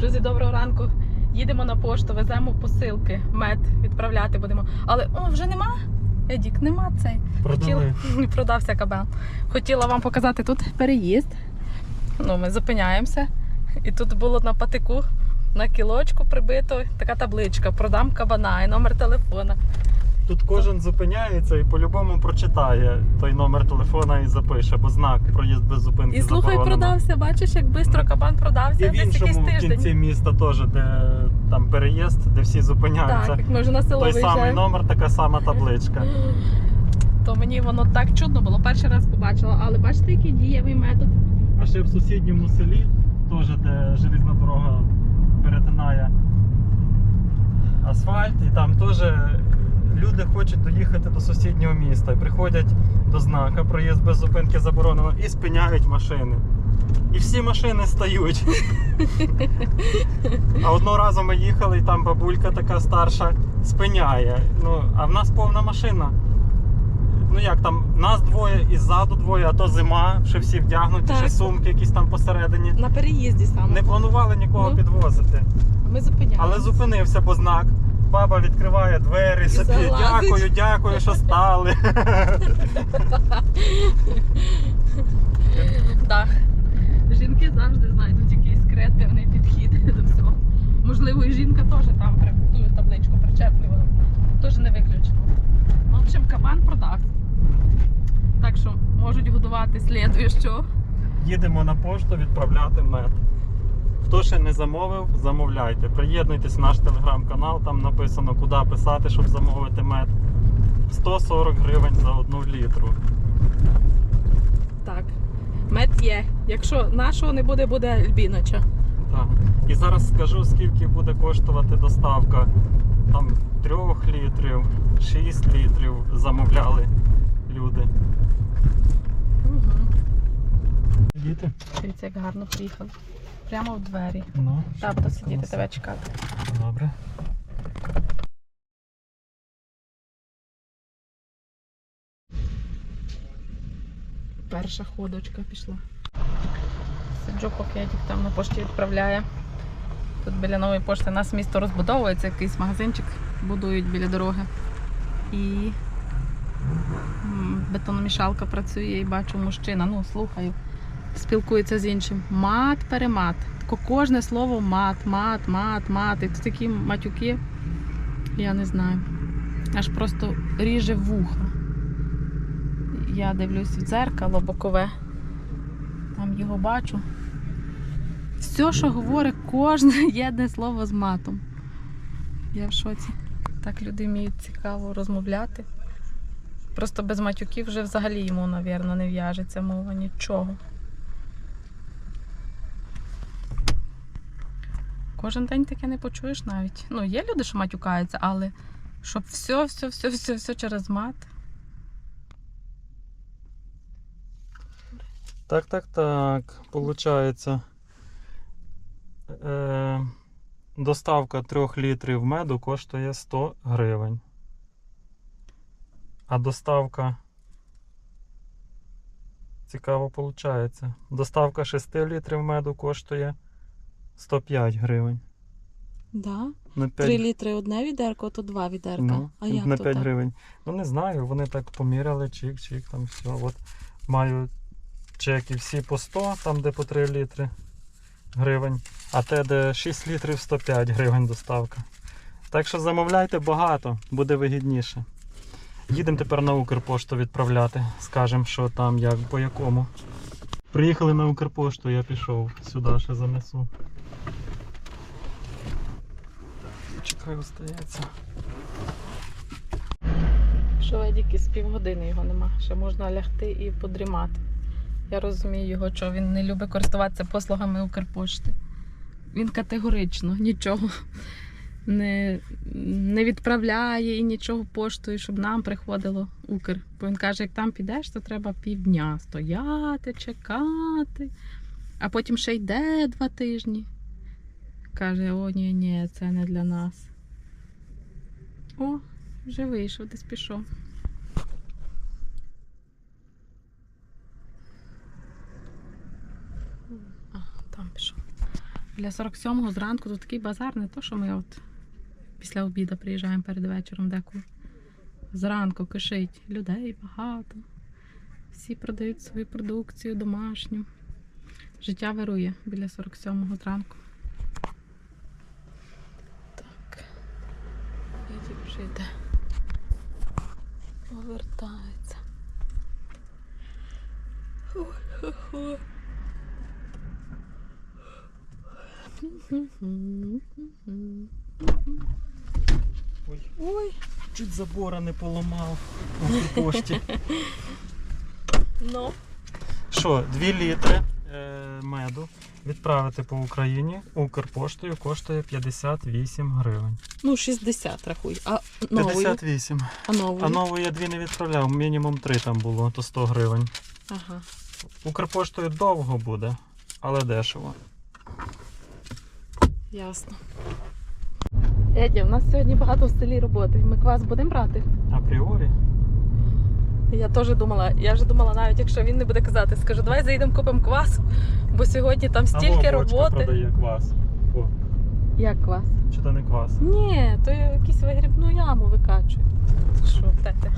Друзі, доброго ранку. Їдемо на пошту, веземо посилки, мед відправляти будемо. Але о, вже нема. Едік, нема цей. Хотіла... Продався кабел. Хотіла вам показати тут переїзд. Ну, ми зупиняємося. І тут було на патику на кілочку прибито така табличка. Продам кабана і номер телефона. Тут кожен зупиняється і по-любому прочитає той номер телефона і запише, бо знак проїзд без зупинки. І слухай, заборонено. продався. Бачиш, як швидко кабан продався. І в Десь якийсь іншому в тиждень. кінці міста теж, де там переїзд, де всі зупиняються. Так, як ми вже на село Той самий виїжджаємо. номер, така сама табличка. То мені воно так чудно було. Перший раз побачила, але бачите, який дієвий метод. А ще в сусідньому селі, теж де желізна дорога перетинає асфальт, і там теж люди хочуть доїхати до сусіднього міста. І приходять до знака, проїзд без зупинки заборонено, і спиняють машини. І всі машини стають. А одного разу ми їхали, і там бабулька така старша спиняє. Ну, а в нас повна машина. Ну як там, нас двоє і ззаду двоє, а то зима, ще всі вдягнуті, Так. ще сумки якісь там посередині. На переїзді саме. Не планували нікого Ну. підвозити. Ми зупиняємося. Але зупинився, бо знак. Баба відкриває двері собі. залазить. Дякую, дякую, що стали. Так. Жінки завжди знайдуть якийсь креативний підхід до всього. Можливо, і жінка теж там прикутує табличку причеплювала. Теж не виключено. В общем, кабан продався. Так що можуть годувати слідуючого. Їдемо на пошту відправляти мед. Хто ще не замовив, замовляйте. Приєднуйтесь в наш телеграм-канал, там написано, куди писати, щоб замовити мед. 140 гривень за одну літру. Так. Мед є. Якщо нашого не буде, буде альбіноча. Так. І зараз скажу, скільки буде коштувати доставка. Там 3 літрів, 6 літрів замовляли люди. Угу. Діти? Дивіться, як гарно приїхали. Прямо в двері. Ну, Та буду сидіти, тебе чекати. Добре. Перша ходочка пішла. Сиджу, поки я їх там на пошті відправляє. Тут біля нової пошти нас місто розбудовується, якийсь магазинчик будують біля дороги. І бетономішалка працює і бачу мужчина. Ну, слухаю, спілкується з іншим. Мат, перемат. Кожне слово мат, мат, мат, мат. І тут такі матюки, я не знаю. Аж просто ріже вуха. Я дивлюсь в дзеркало бокове, там його бачу. Все, що говорить, кожне єдне слово з матом. Я в шоці. Так люди вміють цікаво розмовляти. Просто без матюків вже взагалі йому, напевно, не в'яжеться мова нічого. Кожен день таке не почуєш навіть. Ну, є люди, що матюкаються, але щоб все, все, все, все, все через мат. Так, так, так. Получається. Е, доставка 3 літрів меду коштує 100 гривень. А доставка. Цікаво виходить. Доставка 6 літрів меду коштує 105 гривень. Да? На 5, 3 літри одне відерко, то два відерка. ну, а як на то 5 так? гривень. Ну не знаю, вони так поміряли, чик-чик, там все. От маю чеки всі по 100, там де по 3 літри гривень, а те, де 6 літрів 105 гривень доставка. Так що замовляйте багато, буде вигідніше. Їдемо тепер на Укрпошту відправляти. Скажемо, що там як по якому. Приїхали на Укрпошту, я пішов сюди ще занесу. Чекай, остається. Що Едік із півгодини його нема. Ще можна лягти і подрімати. Я розумію його, що він не любить користуватися послугами Укрпошти. Він категорично нічого не, не відправляє і нічого поштою, щоб нам приходило Укр. Бо він каже, як там підеш, то треба півдня стояти, чекати, а потім ще йде два тижні. Каже, о, ні, ні, це не для нас. О, вже вийшов, десь пішов. А, там пішов. Біля 47-го зранку тут такий базар, не то, що ми от після обіду приїжджаємо перед вечором деколи. Зранку кишить людей багато. Всі продають свою продукцію домашню. Життя вирує біля 47-го зранку. Так. Вже йде. Повертається. Ой, Ой, чуть забора не поламав на пошті. ну. Що, 2 літри е, меду відправити по Україні Укрпоштою коштує 58 гривень. Ну, 60 рахуй. А новою? 58. А новою? А нову я дві не відправляв, мінімум 3 там було, то 100 гривень. Ага. Укрпоштою довго буде, але дешево. Ясно. Еді, у нас сьогодні багато в селі роботи. Ми квас будемо брати. Апріорі. Я теж думала, я вже думала, навіть якщо він не буде казати, скажу, давай заїдемо купимо квас, бо сьогодні там стільки Або роботи. продає квас. О, Як квас? чи то не квас? Ні, то якісь вигрібну яму викачують. Що, тете?